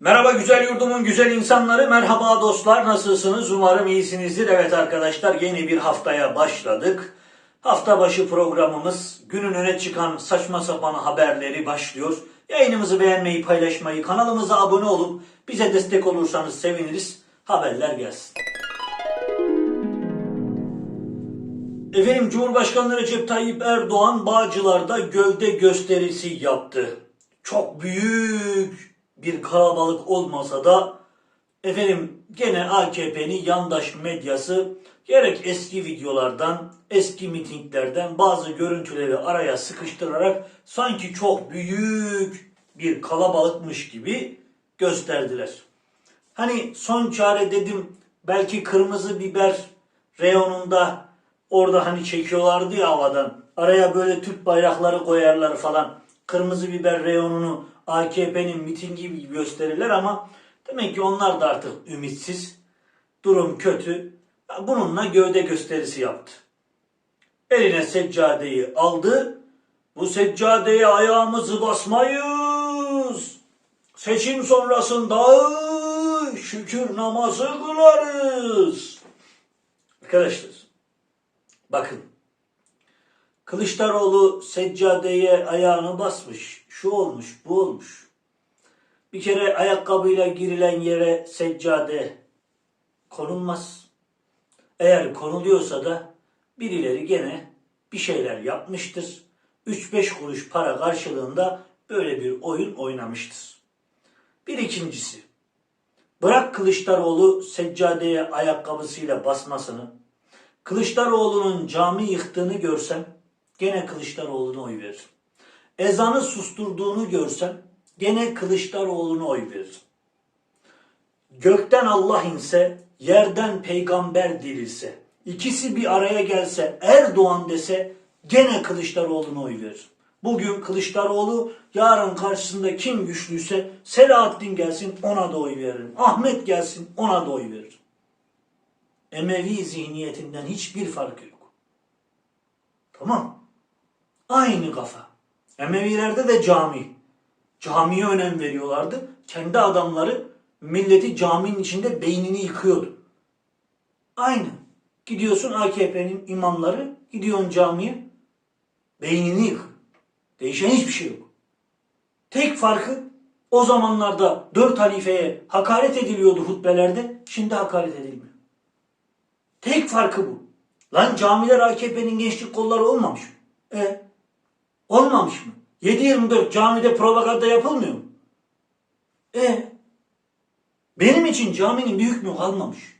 Merhaba güzel yurdumun güzel insanları, merhaba dostlar, nasılsınız? Umarım iyisinizdir. Evet arkadaşlar yeni bir haftaya başladık. Hafta başı programımız günün öne çıkan saçma sapan haberleri başlıyor. Yayınımızı beğenmeyi, paylaşmayı, kanalımıza abone olup bize destek olursanız seviniriz. Haberler gelsin. Efendim Cumhurbaşkanı Recep Tayyip Erdoğan Bağcılar'da gövde gösterisi yaptı. Çok büyük bir kalabalık olmasa da efendim gene AKP'nin yandaş medyası gerek eski videolardan, eski mitinglerden bazı görüntüleri araya sıkıştırarak sanki çok büyük bir kalabalıkmış gibi gösterdiler. Hani son çare dedim belki kırmızı biber reyonunda orada hani çekiyorlardı ya havadan. Araya böyle Türk bayrakları koyarlar falan. Kırmızı biber reyonunu AKP'nin mitingi gibi gösterirler ama demek ki onlar da artık ümitsiz. Durum kötü. Bununla gövde gösterisi yaptı. Eline seccadeyi aldı. Bu seccadeye ayağımızı basmayız. Seçim sonrasında şükür namazı kılarız. Arkadaşlar bakın Kılıçdaroğlu seccadeye ayağını basmış. Şu olmuş, bu olmuş. Bir kere ayakkabıyla girilen yere seccade konulmaz. Eğer konuluyorsa da birileri gene bir şeyler yapmıştır. 3-5 kuruş para karşılığında böyle bir oyun oynamıştır. Bir ikincisi. Bırak Kılıçdaroğlu seccadeye ayakkabısıyla basmasını. Kılıçdaroğlu'nun cami yıktığını görsem gene Kılıçdaroğlu'na oy veririm. Ezanı susturduğunu görsem gene Kılıçdaroğlu'na oy veririm. Gökten Allah inse, yerden peygamber dirilse, ikisi bir araya gelse, Erdoğan dese gene Kılıçdaroğlu'na oy veririm. Bugün Kılıçdaroğlu, yarın karşısında kim güçlüyse Selahattin gelsin ona da oy veririm. Ahmet gelsin ona da oy veririm. Emevi zihniyetinden hiçbir farkı yok. Tamam. Aynı kafa. Emevilerde de cami. Camiye önem veriyorlardı. Kendi adamları milleti caminin içinde beynini yıkıyordu. Aynı. Gidiyorsun AKP'nin imamları, gidiyorsun camiye, beynini yık. Değişen hiçbir şey yok. Tek farkı o zamanlarda dört halifeye hakaret ediliyordu hutbelerde, şimdi hakaret edilmiyor. Tek farkı bu. Lan camiler AKP'nin gençlik kolları olmamış mı? E olmamış mı? 7-24 camide propaganda yapılmıyor mu? E benim için caminin büyük mü kalmamış?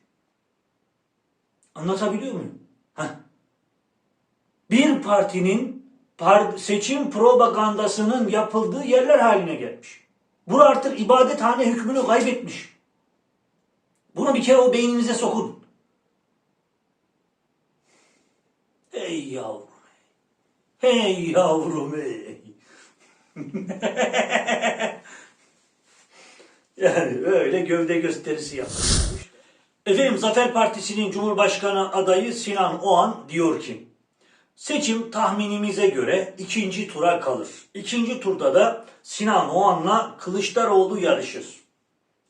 Anlatabiliyor muyum? Heh. Bir partinin par- seçim propagandasının yapıldığı yerler haline gelmiş. Bu artık ibadethane hükmünü kaybetmiş. Bunu bir kere o beyninize sokun. Hey yavrum. Hey yavrum hey. yani öyle gövde gösterisi yapmış. Efendim Zafer Partisi'nin Cumhurbaşkanı adayı Sinan Oğan diyor ki Seçim tahminimize göre ikinci tura kalır. İkinci turda da Sinan Oğan'la Kılıçdaroğlu yarışır.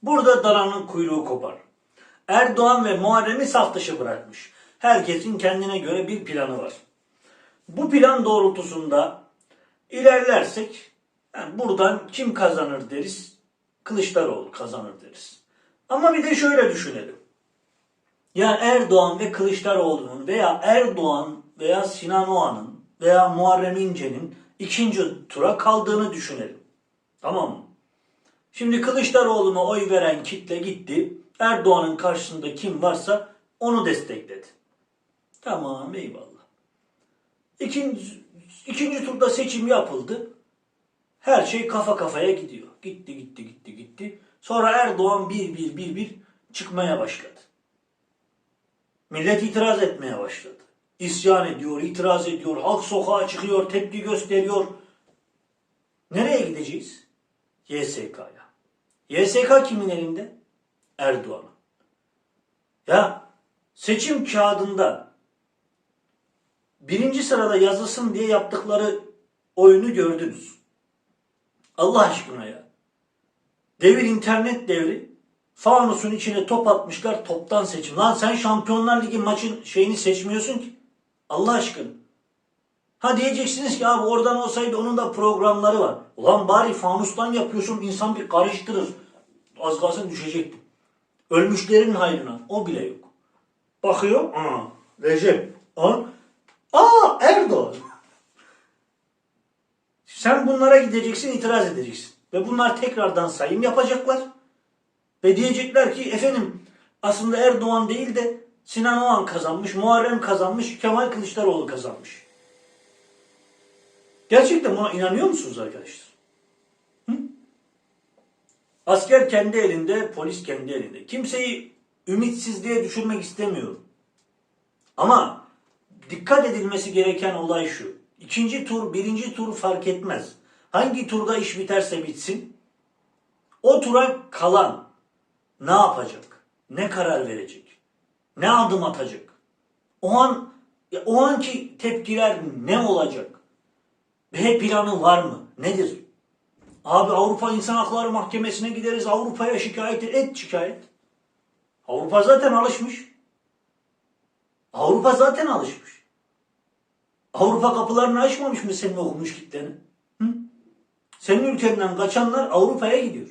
Burada daranın kuyruğu kopar. Erdoğan ve Muharrem'i saf dışı bırakmış. Herkesin kendine göre bir planı var. Bu plan doğrultusunda ilerlersek yani buradan kim kazanır deriz? Kılıçdaroğlu kazanır deriz. Ama bir de şöyle düşünelim. Ya Erdoğan ve Kılıçdaroğlu'nun veya Erdoğan veya Sinan Oğan'ın veya Muharrem İnce'nin ikinci tura kaldığını düşünelim. Tamam mı? Şimdi Kılıçdaroğlu'na oy veren kitle gitti. Erdoğan'ın karşısında kim varsa onu destekledi. Tamam eyvallah. İkinci, ikinci turda seçim yapıldı. Her şey kafa kafaya gidiyor. Gitti gitti gitti gitti. Sonra Erdoğan bir bir bir bir çıkmaya başladı. Millet itiraz etmeye başladı. İsyan ediyor, itiraz ediyor, halk sokağa çıkıyor, tepki gösteriyor. Nereye gideceğiz? YSK'ya. YSK kimin elinde? Erdoğan'ın. Ya seçim kağıdında birinci sırada yazılsın diye yaptıkları oyunu gördünüz. Allah aşkına ya. Devir internet devri. Fanusun içine top atmışlar toptan seçim. Lan sen Şampiyonlar Ligi maçın şeyini seçmiyorsun ki. Allah aşkına. Ha diyeceksiniz ki abi oradan olsaydı onun da programları var. Ulan bari fanustan yapıyorsun insan bir karıştırır. Az kalsın düşecektim. Ölmüşlerin hayrına. O bile yok. Bakıyor. Aa, Recep. Aa, aa Erdoğan. Sen bunlara gideceksin, itiraz edeceksin. Ve bunlar tekrardan sayım yapacaklar. Ve diyecekler ki efendim aslında Erdoğan değil de Sinan Oğan kazanmış, Muharrem kazanmış, Kemal Kılıçdaroğlu kazanmış. Gerçekten buna inanıyor musunuz arkadaşlar? Hı? Asker kendi elinde, polis kendi elinde. Kimseyi ümitsizliğe düşürmek istemiyorum. Ama dikkat edilmesi gereken olay şu. İkinci tur, birinci tur fark etmez. Hangi turda iş biterse bitsin. O tura kalan ne yapacak? Ne karar verecek? Ne adım atacak? O an o anki tepkiler ne olacak? B planı var mı? Nedir? Abi Avrupa İnsan Hakları Mahkemesi'ne gideriz. Avrupa'ya şikayet et. Et şikayet. Avrupa zaten alışmış. Avrupa zaten alışmış. Avrupa kapılarını açmamış mı senin okumuş kitlenin? Hı? Senin ülkenden kaçanlar Avrupa'ya gidiyor.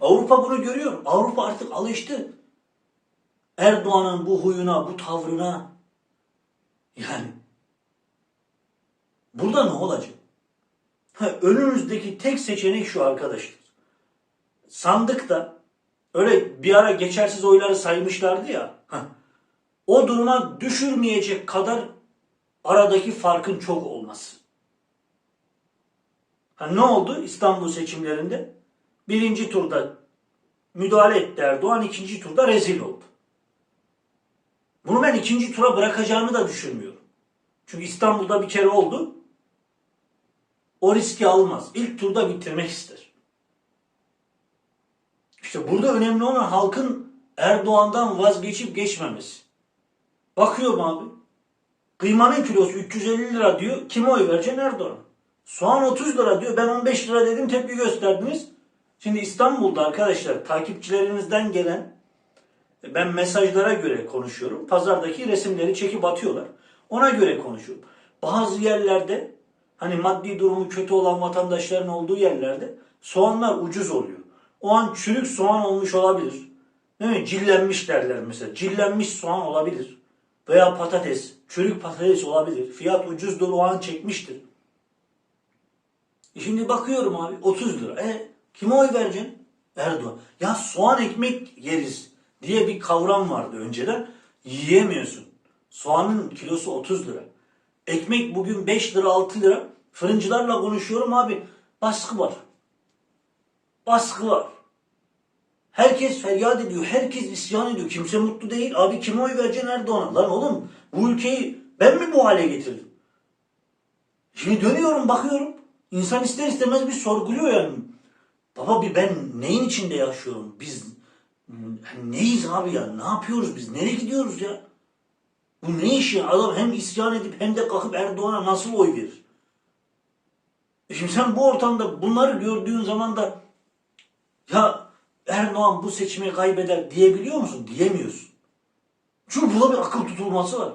Avrupa bunu görüyor. Avrupa artık alıştı. Erdoğan'ın bu huyuna, bu tavrına. Yani burada ne olacak? Ha, önümüzdeki tek seçenek şu arkadaşlar. Sandıkta öyle bir ara geçersiz oyları saymışlardı ya. heh, o duruma düşürmeyecek kadar aradaki farkın çok olması. Ha, ne oldu İstanbul seçimlerinde? Birinci turda müdahale etti Erdoğan, ikinci turda rezil oldu. Bunu ben ikinci tura bırakacağını da düşünmüyorum. Çünkü İstanbul'da bir kere oldu. O riski almaz. İlk turda bitirmek ister. İşte burada önemli olan halkın Erdoğan'dan vazgeçip geçmemesi. Bakıyorum abi. Kıymanın kilosu 350 lira diyor. Kime oy vereceksin Erdoğan? Soğan 30 lira diyor. Ben 15 lira dedim tepki gösterdiniz. Şimdi İstanbul'da arkadaşlar takipçilerinizden gelen ben mesajlara göre konuşuyorum. Pazardaki resimleri çekip atıyorlar. Ona göre konuşuyorum. Bazı yerlerde hani maddi durumu kötü olan vatandaşların olduğu yerlerde soğanlar ucuz oluyor. O an çürük soğan olmuş olabilir. Değil mi? Cillenmiş derler mesela. Cillenmiş soğan olabilir. Veya patates. Çürük patates olabilir. Fiyat ucuzdur o an çekmiştir. E Şimdi bakıyorum abi 30 lira. E kime oy vereceksin? Erdoğan. Ya soğan ekmek yeriz diye bir kavram vardı önceden. Yiyemiyorsun. Soğanın kilosu 30 lira. Ekmek bugün 5 lira 6 lira. Fırıncılarla konuşuyorum abi. Baskı var. Baskı var. Herkes feryat ediyor. Herkes isyan ediyor. Kimse mutlu değil. Abi kime oy vereceksin Erdoğan'a? Lan oğlum bu ülkeyi ben mi bu hale getirdim? Şimdi dönüyorum bakıyorum. İnsan ister istemez bir sorguluyor yani. Baba bir ben neyin içinde yaşıyorum? Biz neyiz abi ya? Ne yapıyoruz biz? Nereye gidiyoruz ya? Bu ne iş ya? Adam hem isyan edip hem de kalkıp Erdoğan'a nasıl oy verir? E Şimdi sen bu ortamda bunları gördüğün zaman da ya Erdoğan bu seçimi kaybeder diyebiliyor musun? Diyemiyorsun. Çünkü burada bir akıl tutulması var.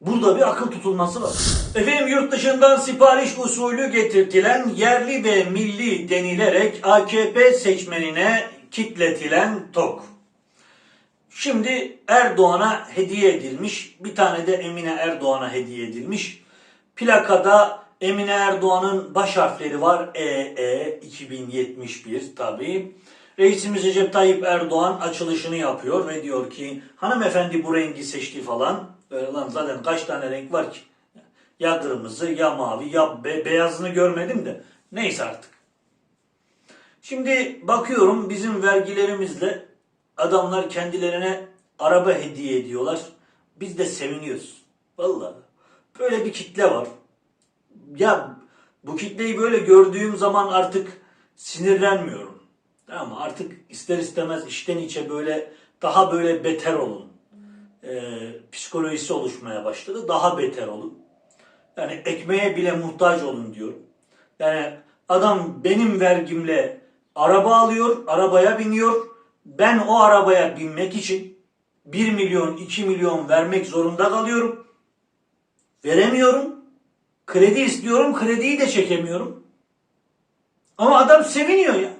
Burada bir akıl tutulması var. Efendim yurt dışından sipariş usulü getirtilen yerli ve milli denilerek AKP seçmenine kitletilen TOK. Şimdi Erdoğan'a hediye edilmiş. Bir tane de Emine Erdoğan'a hediye edilmiş. Plakada Emine Erdoğan'ın baş harfleri var. E, EE 2071 tabii. Reisimiz Recep Tayyip Erdoğan açılışını yapıyor ve diyor ki hanımefendi bu rengi seçti falan. Böyle lan zaten kaç tane renk var ki? Ya kırmızı ya mavi ya be- beyazını görmedim de. Neyse artık. Şimdi bakıyorum bizim vergilerimizle adamlar kendilerine araba hediye ediyorlar. Biz de seviniyoruz. Vallahi böyle bir kitle var. Ya bu kitleyi böyle gördüğüm zaman artık sinirlenmiyorum. Tamam mı? Artık ister istemez içten içe böyle daha böyle beter olun. Ee, psikolojisi oluşmaya başladı. Daha beter olun. Yani ekmeğe bile muhtaç olun diyorum. Yani Adam benim vergimle araba alıyor, arabaya biniyor. Ben o arabaya binmek için 1 milyon, 2 milyon vermek zorunda kalıyorum. Veremiyorum. Kredi istiyorum, krediyi de çekemiyorum. Ama adam seviniyor ya.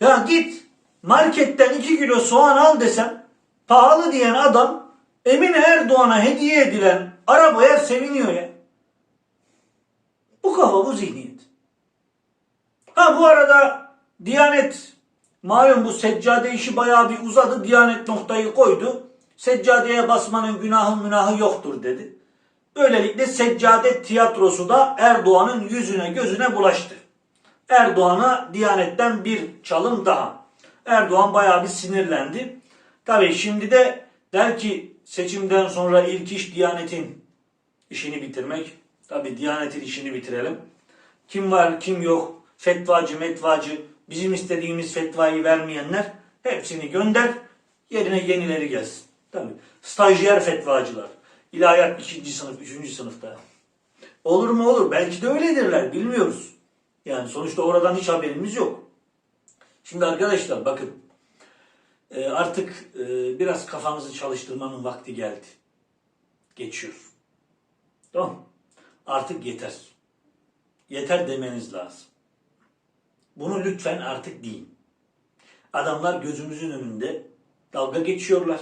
Ya git marketten 2 kilo soğan al desem pahalı diyen adam Emine Erdoğan'a hediye edilen arabaya seviniyor ya. Bu kafa bu zihniyet. Ha bu arada Diyanet malum bu seccade işi bayağı bir uzadı. Diyanet noktayı koydu. Seccadeye basmanın günahı münahı yoktur dedi. Böylelikle seccade tiyatrosu da Erdoğan'ın yüzüne gözüne bulaştı. Erdoğan'a Diyanet'ten bir çalım daha. Erdoğan bayağı bir sinirlendi. Tabii şimdi de der ki seçimden sonra ilk iş Diyanet'in işini bitirmek. Tabii Diyanet'in işini bitirelim. Kim var kim yok fetvacı metvacı bizim istediğimiz fetvayı vermeyenler hepsini gönder yerine yenileri gelsin. Tabii stajyer fetvacılar. İlahiyat 2. sınıf 3. sınıfta. Olur mu olur belki de öyledirler bilmiyoruz. Yani sonuçta oradan hiç haberimiz yok. Şimdi arkadaşlar bakın e, artık e, biraz kafamızı çalıştırmanın vakti geldi. Geçiyor. Tamam? Artık yeter. Yeter demeniz lazım. Bunu lütfen artık deyin. Adamlar gözümüzün önünde dalga geçiyorlar.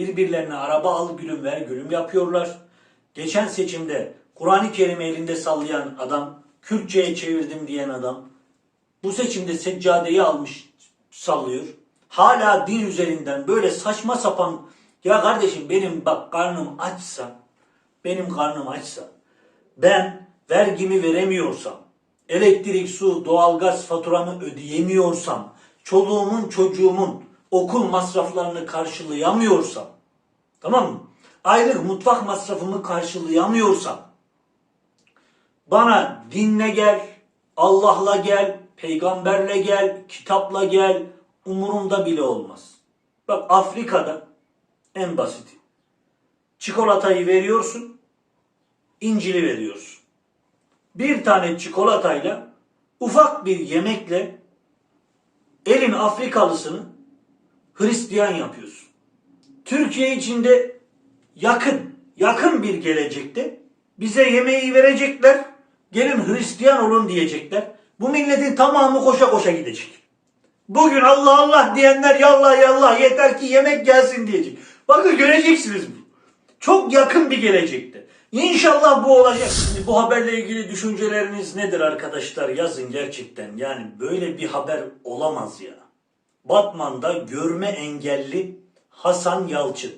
Birbirlerine araba al gülüm ver gülüm yapıyorlar. Geçen seçimde Kur'an-ı Kerim'i elinde sallayan adam, Kürtçe'ye çevirdim diyen adam, bu seçimde seccadeyi almış sallıyor. Hala din üzerinden böyle saçma sapan ya kardeşim benim bak karnım açsa benim karnım açsa ben vergimi veremiyorsam elektrik, su, doğalgaz faturamı ödeyemiyorsam çoluğumun çocuğumun okul masraflarını karşılayamıyorsam tamam mı? Aylık mutfak masrafımı karşılayamıyorsam bana dinle gel, Allah'la gel, peygamberle gel, kitapla gel, umurumda bile olmaz. Bak Afrika'da en basiti. Çikolatayı veriyorsun, İncil'i veriyorsun. Bir tane çikolatayla, ufak bir yemekle elin Afrikalısını Hristiyan yapıyorsun. Türkiye içinde yakın, yakın bir gelecekte bize yemeği verecekler, gelin Hristiyan olun diyecekler. Bu milletin tamamı koşa koşa gidecek. Bugün Allah Allah diyenler yallah yallah yeter ki yemek gelsin diyecek. Bakın göreceksiniz bu. Çok yakın bir gelecekte. İnşallah bu olacak. Şimdi bu haberle ilgili düşünceleriniz nedir arkadaşlar? Yazın gerçekten. Yani böyle bir haber olamaz ya. Batman'da görme engelli Hasan Yalçın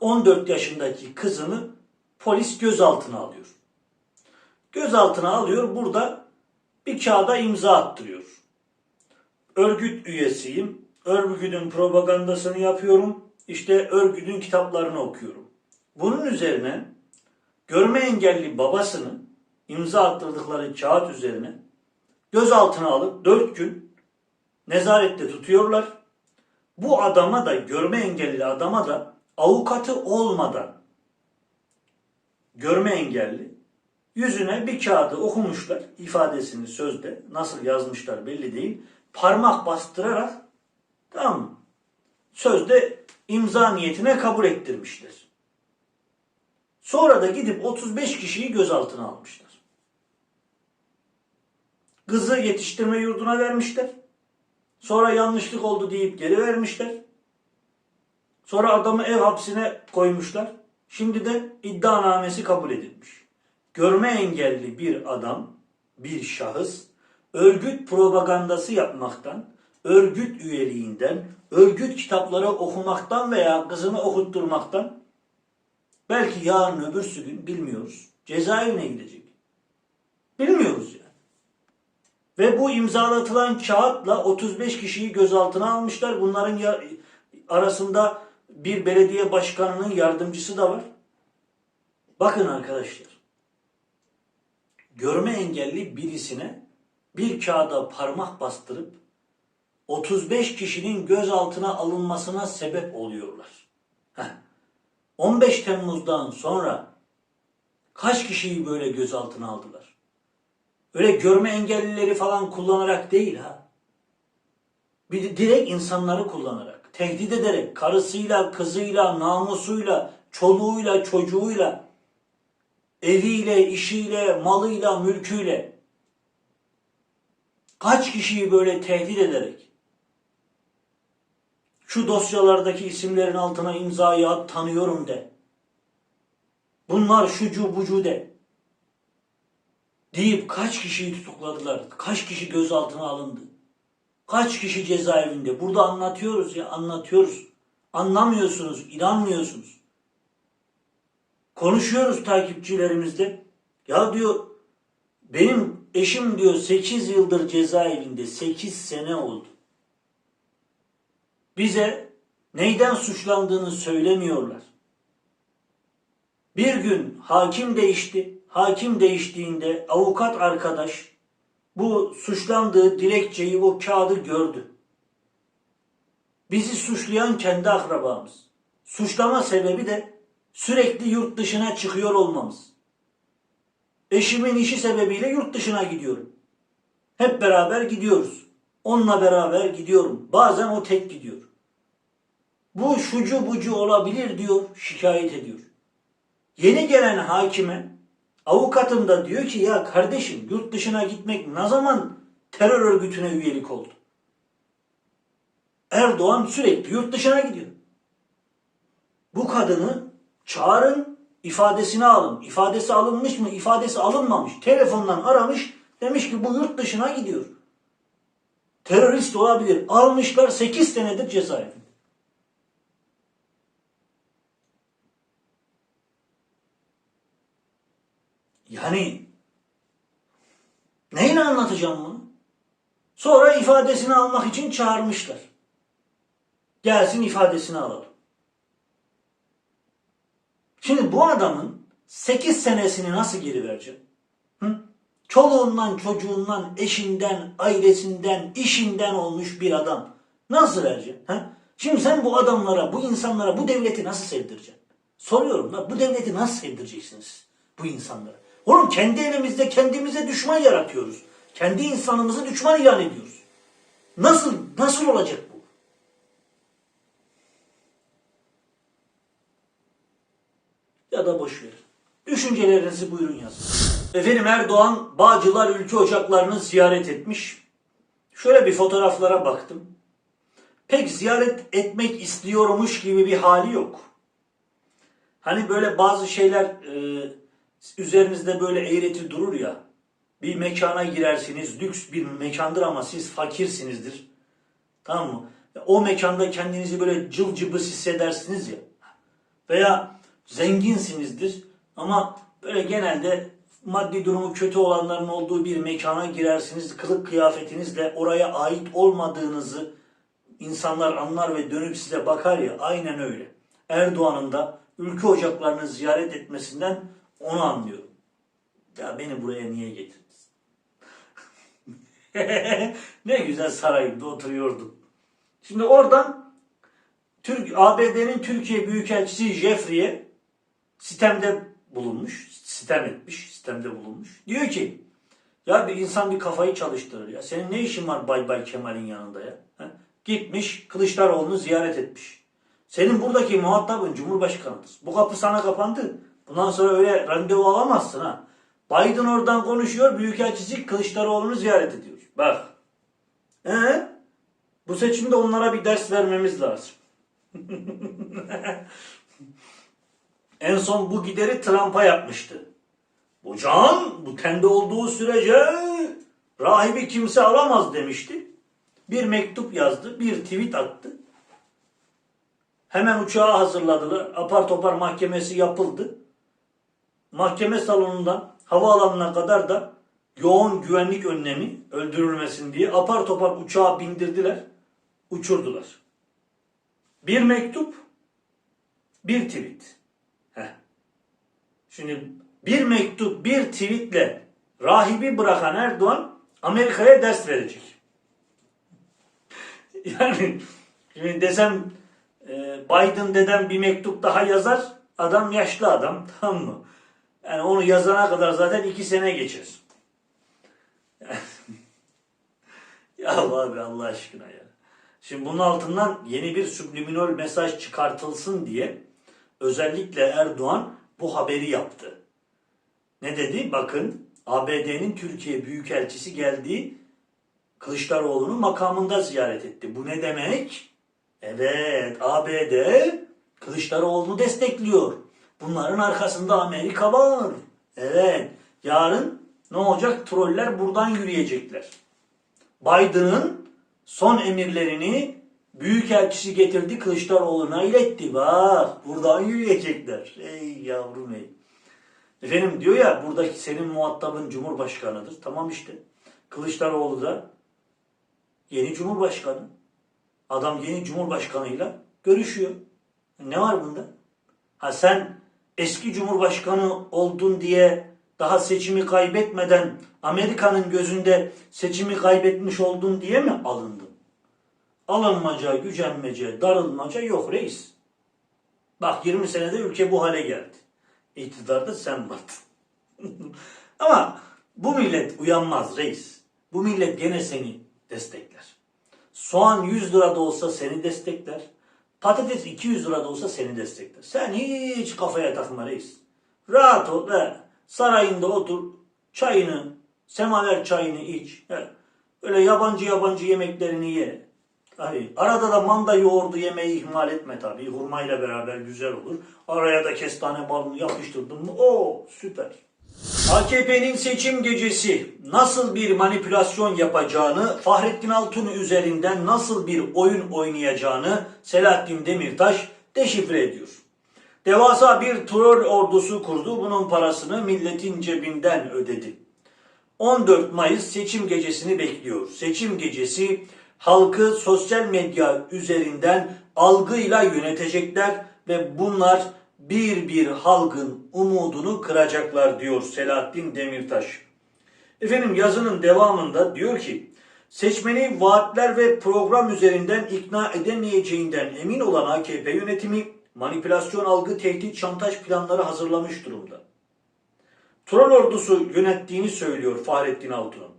14 yaşındaki kızını polis gözaltına alıyor. Gözaltına alıyor. Burada bir kağıda imza attırıyor. Örgüt üyesiyim. Örgütün propagandasını yapıyorum. İşte örgütün kitaplarını okuyorum. Bunun üzerine görme engelli babasını imza attırdıkları kağıt üzerine gözaltına alıp 4 gün nezarette tutuyorlar. Bu adama da görme engelli adama da avukatı olmadan görme engelli yüzüne bir kağıdı okumuşlar ifadesini sözde nasıl yazmışlar belli değil parmak bastırarak tamam mı? Sözde imza niyetine kabul ettirmişler. Sonra da gidip 35 kişiyi gözaltına almışlar. Kızı yetiştirme yurduna vermişler. Sonra yanlışlık oldu deyip geri vermişler. Sonra adamı ev hapsine koymuşlar. Şimdi de iddianamesi kabul edilmiş. Görme engelli bir adam, bir şahıs örgüt propagandası yapmaktan, örgüt üyeliğinden, örgüt kitapları okumaktan veya kızını okutturmaktan belki yarın öbürsü gün bilmiyoruz. Cezaevine gidecek. Bilmiyoruz yani. Ve bu imzalatılan kağıtla 35 kişiyi gözaltına almışlar. Bunların arasında bir belediye başkanının yardımcısı da var. Bakın arkadaşlar. Görme engelli birisine bir kağıda parmak bastırıp 35 kişinin gözaltına alınmasına sebep oluyorlar. Heh. 15 Temmuz'dan sonra kaç kişiyi böyle gözaltına aldılar? Öyle görme engellileri falan kullanarak değil ha. Bir de direkt insanları kullanarak, tehdit ederek, karısıyla, kızıyla, namusuyla, çoluğuyla, çocuğuyla, eviyle, işiyle, malıyla, mülküyle. Kaç kişiyi böyle tehdit ederek, şu dosyalardaki isimlerin altına imzayı at tanıyorum de. Bunlar şucu bucu de. Deyip kaç kişiyi tutukladılar? Kaç kişi gözaltına alındı? Kaç kişi cezaevinde? Burada anlatıyoruz ya anlatıyoruz. Anlamıyorsunuz, inanmıyorsunuz. Konuşuyoruz takipçilerimizle. Ya diyor benim eşim diyor 8 yıldır cezaevinde 8 sene oldu. Bize neyden suçlandığını söylemiyorlar. Bir gün hakim değişti. Hakim değiştiğinde avukat arkadaş bu suçlandığı dilekçeyi, o kağıdı gördü. Bizi suçlayan kendi akrabamız. Suçlama sebebi de sürekli yurt dışına çıkıyor olmamız. Eşimin işi sebebiyle yurt dışına gidiyorum. Hep beraber gidiyoruz. Onunla beraber gidiyorum. Bazen o tek gidiyor. Bu şucu bucu olabilir diyor, şikayet ediyor. Yeni gelen hakime avukatım da diyor ki ya kardeşim yurt dışına gitmek ne zaman terör örgütüne üyelik oldu? Erdoğan sürekli yurt dışına gidiyor. Bu kadını çağırın, ifadesini alın. İfadesi alınmış mı, ifadesi alınmamış. Telefondan aramış, demiş ki bu yurt dışına gidiyor. Terörist olabilir. Almışlar 8 senedir cezaevinde. Yani neyle anlatacağım bunu? Sonra ifadesini almak için çağırmışlar. Gelsin ifadesini alalım. Şimdi bu adamın 8 senesini nasıl geri vereceğim? Hı? Çoluğundan, çocuğundan, eşinden, ailesinden, işinden olmuş bir adam. Nasıl vereceğim? Ha? Şimdi sen bu adamlara, bu insanlara bu devleti nasıl sevdireceksin? Soruyorum da bu devleti nasıl sevdireceksiniz bu insanlara? Oğlum kendi elimizde kendimize düşman yaratıyoruz. Kendi insanımızı düşman ilan ediyoruz. Nasıl, nasıl olacak bu? Ya da boş verin. Düşüncelerinizi buyurun yazın. Efendim Erdoğan Bağcılar Ülke Ocaklarını ziyaret etmiş. Şöyle bir fotoğraflara baktım. Pek ziyaret etmek istiyormuş gibi bir hali yok. Hani böyle bazı şeyler e, üzerinizde böyle eğreti durur ya. Bir mekana girersiniz, lüks bir mekandır ama siz fakirsinizdir. Tamam mı? O mekanda kendinizi böyle cıl cıbız hissedersiniz ya. Veya zenginsinizdir ama böyle genelde maddi durumu kötü olanların olduğu bir mekana girersiniz. Kılık kıyafetinizle oraya ait olmadığınızı insanlar anlar ve dönüp size bakar ya. Aynen öyle. Erdoğan'ın da ülke ocaklarını ziyaret etmesinden onu anlıyorum. Ya beni buraya niye getirdiniz? ne güzel sarayımda oturuyordum. Şimdi oradan Türk ABD'nin Türkiye Büyükelçisi Jeffrey'e sitemde bulunmuş, sitem etmiş, sitemde bulunmuş. Diyor ki ya bir insan bir kafayı çalıştırır ya. Senin ne işin var Bay Bay Kemal'in yanında ya? Ha? Gitmiş Kılıçdaroğlu'nu ziyaret etmiş. Senin buradaki muhatabın Cumhurbaşkanıdır. Bu kapı sana kapandı. Bundan sonra öyle randevu alamazsın ha. Biden oradan konuşuyor, Büyükelçisi Kılıçdaroğlu'nu ziyaret ediyor. Bak. Ee? Bu seçimde onlara bir ders vermemiz lazım. en son bu gideri Trump'a yapmıştı. Bu can bu tende olduğu sürece rahibi kimse alamaz demişti. Bir mektup yazdı, bir tweet attı. Hemen uçağı hazırladılar. Apar topar mahkemesi yapıldı. Mahkeme salonundan havaalanına kadar da yoğun güvenlik önlemi öldürülmesin diye apar topar uçağa bindirdiler, uçurdular. Bir mektup, bir tweet. Heh. Şimdi bir mektup, bir tweetle rahibi bırakan Erdoğan Amerika'ya ders verecek. Yani şimdi desem e, Biden deden bir mektup daha yazar. Adam yaşlı adam tamam mı? Yani onu yazana kadar zaten iki sene geçer. Ya abi Allah aşkına ya. Şimdi bunun altından yeni bir subliminal mesaj çıkartılsın diye özellikle Erdoğan bu haberi yaptı. Ne dedi? Bakın ABD'nin Türkiye Büyükelçisi geldi. Kılıçdaroğlu'nu makamında ziyaret etti. Bu ne demek? Evet ABD Kılıçdaroğlu'nu destekliyor. Bunların arkasında Amerika var. Evet yarın ne olacak? Troller buradan yürüyecekler. Biden'ın son emirlerini Büyükelçisi getirdi Kılıçdaroğlu'na iletti. Bak buradan yürüyecekler. Ey yavrum ey. Efendim diyor ya buradaki senin muhatabın Cumhurbaşkanı'dır. Tamam işte. Kılıçdaroğlu da yeni Cumhurbaşkanı. Adam yeni Cumhurbaşkanıyla görüşüyor. Ne var bunda? Ha sen eski Cumhurbaşkanı oldun diye daha seçimi kaybetmeden Amerika'nın gözünde seçimi kaybetmiş oldun diye mi alındın? Alınmaca, gücenmece, darılmaca yok reis. Bak 20 senede ülke bu hale geldi. İktidarda sen vardın. Ama bu millet uyanmaz reis. Bu millet gene seni destekler. Soğan 100 lira da olsa seni destekler. Patates 200 lira da olsa seni destekler. Sen hiç kafaya takma reis. Rahat ol ve sarayında otur. Çayını, semaver çayını iç. He. Öyle yabancı yabancı yemeklerini ye. Tabii. Arada da manda yoğurdu yemeği ihmal etme tabii. Hurmayla beraber güzel olur. Araya da kestane balını yapıştırdın mı o süper. AKP'nin seçim gecesi nasıl bir manipülasyon yapacağını, Fahrettin Altun üzerinden nasıl bir oyun oynayacağını Selahattin Demirtaş deşifre ediyor. Devasa bir troll ordusu kurdu. Bunun parasını milletin cebinden ödedi. 14 Mayıs seçim gecesini bekliyor. Seçim gecesi halkı sosyal medya üzerinden algıyla yönetecekler ve bunlar bir bir halkın umudunu kıracaklar diyor Selahattin Demirtaş. Efendim yazının devamında diyor ki seçmeni vaatler ve program üzerinden ikna edemeyeceğinden emin olan AKP yönetimi manipülasyon, algı, tehdit, şantaj planları hazırlamış durumda. Troll ordusu yönettiğini söylüyor Fahrettin Altun'un.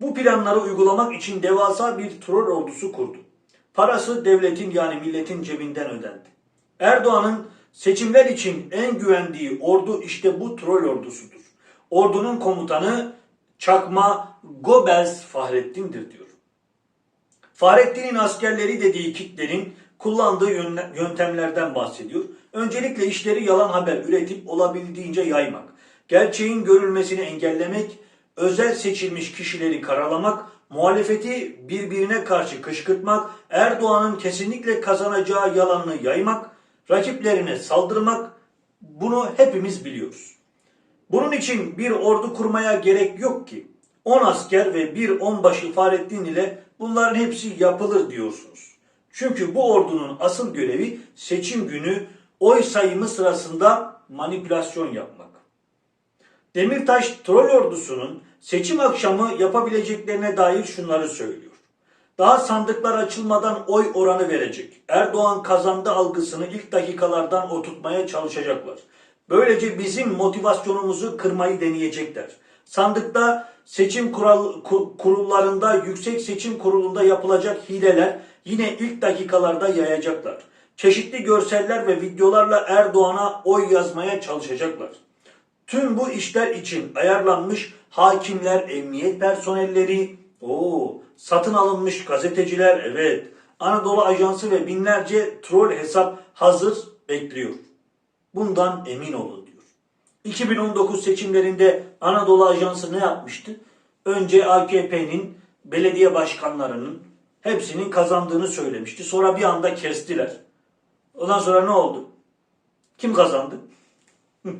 Bu planları uygulamak için devasa bir troll ordusu kurdu. Parası devletin yani milletin cebinden ödendi. Erdoğan'ın seçimler için en güvendiği ordu işte bu troll ordusudur. Ordunun komutanı Çakma Gobels Fahrettin'dir diyor. Fahrettin'in askerleri dediği kitlerin kullandığı yöntemlerden bahsediyor. Öncelikle işleri yalan haber üretip olabildiğince yaymak, gerçeğin görülmesini engellemek, özel seçilmiş kişileri karalamak, muhalefeti birbirine karşı kışkırtmak, Erdoğan'ın kesinlikle kazanacağı yalanını yaymak, rakiplerine saldırmak bunu hepimiz biliyoruz. Bunun için bir ordu kurmaya gerek yok ki. 10 asker ve bir onbaşı Fahrettin ile bunların hepsi yapılır diyorsunuz. Çünkü bu ordunun asıl görevi seçim günü oy sayımı sırasında manipülasyon yapmak. Demirtaş troll ordusunun seçim akşamı yapabileceklerine dair şunları söylüyor. Daha sandıklar açılmadan oy oranı verecek. Erdoğan kazandı algısını ilk dakikalardan oturtmaya çalışacaklar. Böylece bizim motivasyonumuzu kırmayı deneyecekler. Sandıkta seçim kural, ku- kurullarında, yüksek seçim kurulunda yapılacak hileler yine ilk dakikalarda yayacaklar. Çeşitli görseller ve videolarla Erdoğan'a oy yazmaya çalışacaklar. Tüm bu işler için ayarlanmış hakimler, emniyet personelleri, o satın alınmış gazeteciler, evet. Anadolu Ajansı ve binlerce troll hesap hazır bekliyor. Bundan emin olun diyor. 2019 seçimlerinde Anadolu Ajansı ne yapmıştı? Önce AKP'nin belediye başkanlarının hepsinin kazandığını söylemişti. Sonra bir anda kestiler. Ondan sonra ne oldu? Kim kazandı?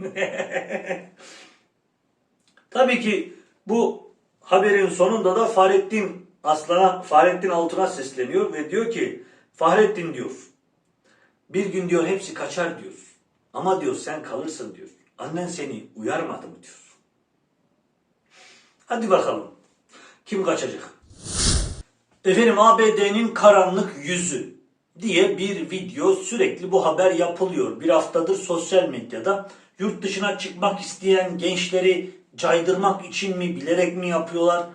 Tabii ki bu haberin sonunda da Fahrettin Aslan'a, Fahrettin Altun'a sesleniyor ve diyor ki Fahrettin diyor bir gün diyor hepsi kaçar diyor. Ama diyor sen kalırsın diyor. Annen seni uyarmadı mı diyor. Hadi bakalım. Kim kaçacak? Efendim ABD'nin karanlık yüzü diye bir video sürekli bu haber yapılıyor. Bir haftadır sosyal medyada yurt dışına çıkmak isteyen gençleri caydırmak için mi bilerek mi yapıyorlar?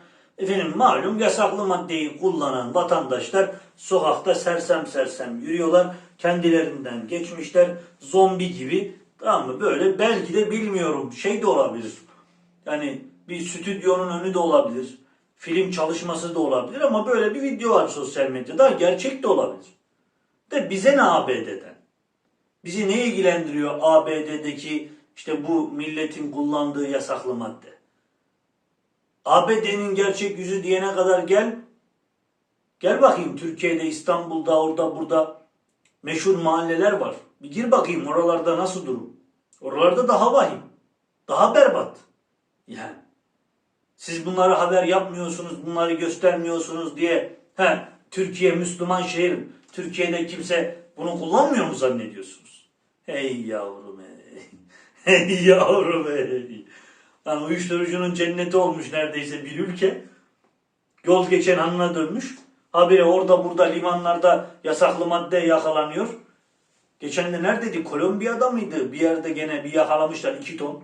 Efendim malum yasaklı maddeyi kullanan vatandaşlar sokakta sersem sersem yürüyorlar. Kendilerinden geçmişler zombi gibi. Tamam mı? Böyle belki de bilmiyorum şey de olabilir. Yani bir stüdyonun önü de olabilir. Film çalışması da olabilir ama böyle bir video var sosyal medyada. Gerçek de olabilir. De bize ne ABD'den? Bizi ne ilgilendiriyor ABD'deki işte bu milletin kullandığı yasaklı madde? ABD'nin gerçek yüzü diyene kadar gel. Gel bakayım Türkiye'de, İstanbul'da, orada, burada meşhur mahalleler var. Bir gir bakayım oralarda nasıl durum. Oralarda daha vahim. Daha berbat. Yani. Siz bunları haber yapmıyorsunuz, bunları göstermiyorsunuz diye he, Türkiye Müslüman şehir, Türkiye'de kimse bunu kullanmıyor mu zannediyorsunuz? Hey yavrum hey. Hey yavrum hey. Lan uyuşturucunun cenneti olmuş neredeyse bir ülke. Yol geçen hanına dönmüş. Habire orada burada limanlarda yasaklı madde yakalanıyor. Geçen de neredeydi? Kolombiya'da mıydı? Bir yerde gene bir yakalamışlar iki ton.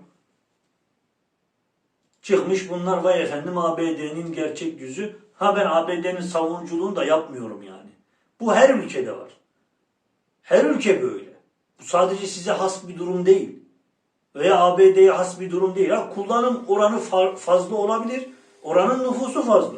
Çıkmış bunlar vay efendim ABD'nin gerçek yüzü. Ha ben ABD'nin savunuculuğunu da yapmıyorum yani. Bu her ülkede var. Her ülke böyle. Bu sadece size has bir durum değil. Veya ABD'ye has bir durum değil. Ha, kullanım oranı fa- fazla olabilir. Oranın nüfusu fazla.